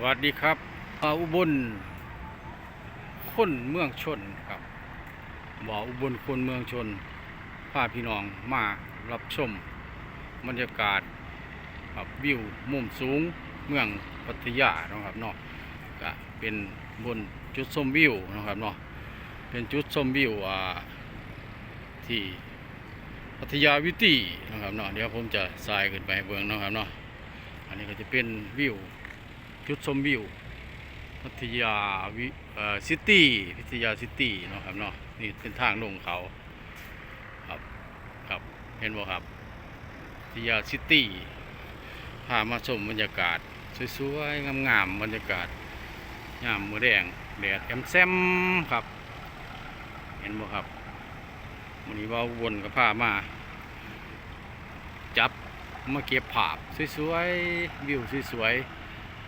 วัสดีครับอ่าอุบลคนเมืองชนครับบ่ออุบลคนเมืองชนพาพี่น้องมารับชมบรรยากาศครับวิวมุมสูงเมืองพัทยานะครับเนาะก็เป็นบนจุดชมวิวนะครับเนาะเป็นจุดชมวิวอ่าที่พัทยาวิตี้นะครับเนาะเดี๋ยวผมจะสายขึ้นไปเบิ่งนะครับเนาะอันนี้ก็จะเป็นวิว จุดชมวิวพัทยาวิเอ่อซิตี้พัทยาซิตี้เนาะครับเนาะนี่เป็นทางลงเขาครับครับเห็นบ่ครับพัทยาซิตี้พามาชมบรรยากาศ สวยๆงามๆบรรยากาศยามมือแดงแดดแอมแซมครับ เห็นบ่ครับวันนี้ว่าวนกับพามา จับมาเก็บภาพสวยๆวิวสวยๆ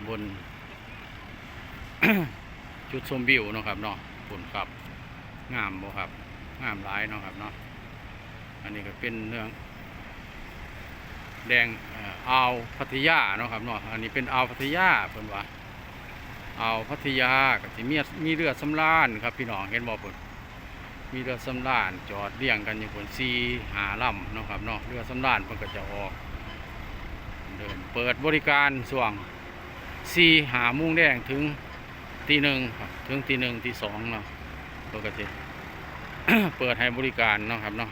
บน จุดชมวิวเนาะครับเนาะฝนครับ งามบ่ครับ งามหลายเนาะครับเนาะ อันนี้ก็เป็นเรื่อง แดงเอ่าวพัทยาเนาะครับเนาะ อันนี้เป็นอ่าวพัทยาเพิ่นว่าอ่าวพัทยาก็สิมีมีเรือสำราญครับพี่น้องเห็นบ่เพิ่นมีเรือสำราญจอดเรียงกันอยู่บนซีหาลำเนาะครับเนาะเรือสำราญเพิ่นก็จะออก เดินเปิดบริการส่วง สี่หามุ่งแดงถึงตีหนึ่งครับถึงตีหนึ่งตีสองเนาะปกติเปิดให้บริการเนาะครับเนาะ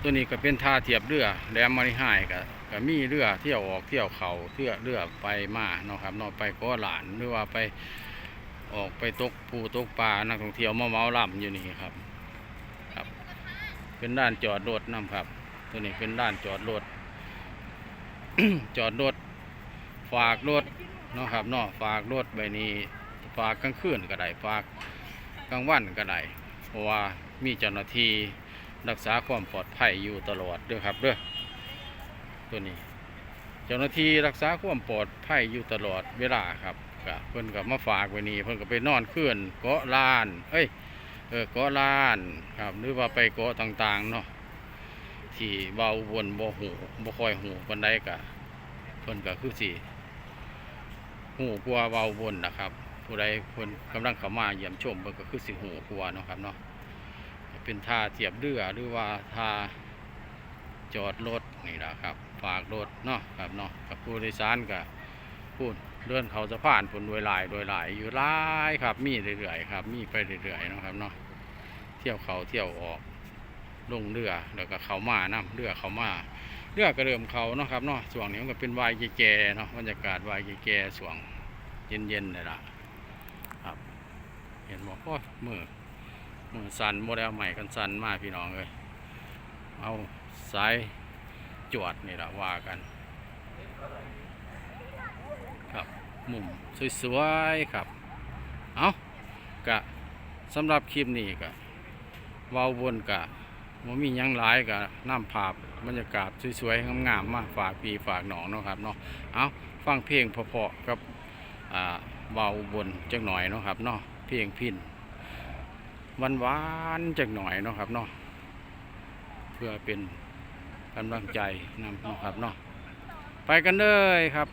ตัวนี้ก็เป็นท่าเทียบเรือแหลมมาริหายก็ก็มีเรือเที่ยวออกเที่ยวเขาเที่ยวเรือไปมาเนาะครับเนาะไปก็หลานหรือว่าไปออกไปตกปูตกปลานักท่องเที่ยวมาเมาลำอยู่นี่ครับ ครับ เป็นด้านจอดรถนํครับ ตัวนี้เป็นด้านจอดรถจอดรถ ฝากรถเนาะครับเนาะฝากรถใบนี้ฝากกลางคืนก็ได้ฝากกลางวันก็ได้เพราะว่ามีเจ้าหน้าที่รักษาความปลอดภัยอยู่ตลอดด้วยครับเด้อตัวนี้ เจ้าหน้าที่รักษาความปลอดภัยอยู่ตลอดเวลาครับก็เพิ่นก็มาฝากไว้นี่เพิ่นก็ไปนอนคืนเกาะลาน เอ้ยเออเกาะลานครับหรือว่าไปเกาะต่างๆเนาะที่เบาวนบ่หูบ่ค่อยหูปานใดก็เพิ่นก็คือสิ หูกลัวเบาบนนะครับ ผู้ใดเพิ่นกำลังเข้ามาเยี่ยมชมเพิ่นก็คือสิหูกลัวเนาะครับเนาะเป็นท่าเทียบเรือหรือว่าท่าจอดรถนี่แหละครับ ฝากรถเนาะครับเนาะกับผู้โดยสารก็พูดเดินเขาสะพานผลโดยหลายโดยหลายอยู่หลายครับ มีเรื่อยๆครับ มีไปเรื่อยๆเนาะครับเนาะเที่ยวเขาเที่ยวออกลงเรือแล้วก็เขามานํเรือเขามา เรือกระเริ่มเขาเนาะครับเนาะช่วงนี้มันก็เป็นวายแก่ๆเนาะบรรยากาศวายแก่ๆช่วงเย็นๆเลยล่ะครับเห็นบอกโอ้ยมือมือสันโมเดลใหม่กันสันมากพี่น้องเลยเอาสายจวดนี่ละว่ากัน ครับมุมสวยๆครับเอากะสำหรับคลิปนี้กะว้าวนกะ มันมียังหลายกับน้ำภาพบรรยากาศสวยๆงามๆมาฝากปีฝากหนองเนาะครับเนาะเอาฟังเพลงเพราะๆกับเบาบนจักหน่อยเนาะครับเนาะเพลงพินหวานจักหน่อยเนาะครับเนาะเพื่อเป็นกำลังใจนำเนาะครับเนาะไปกันเลยครับ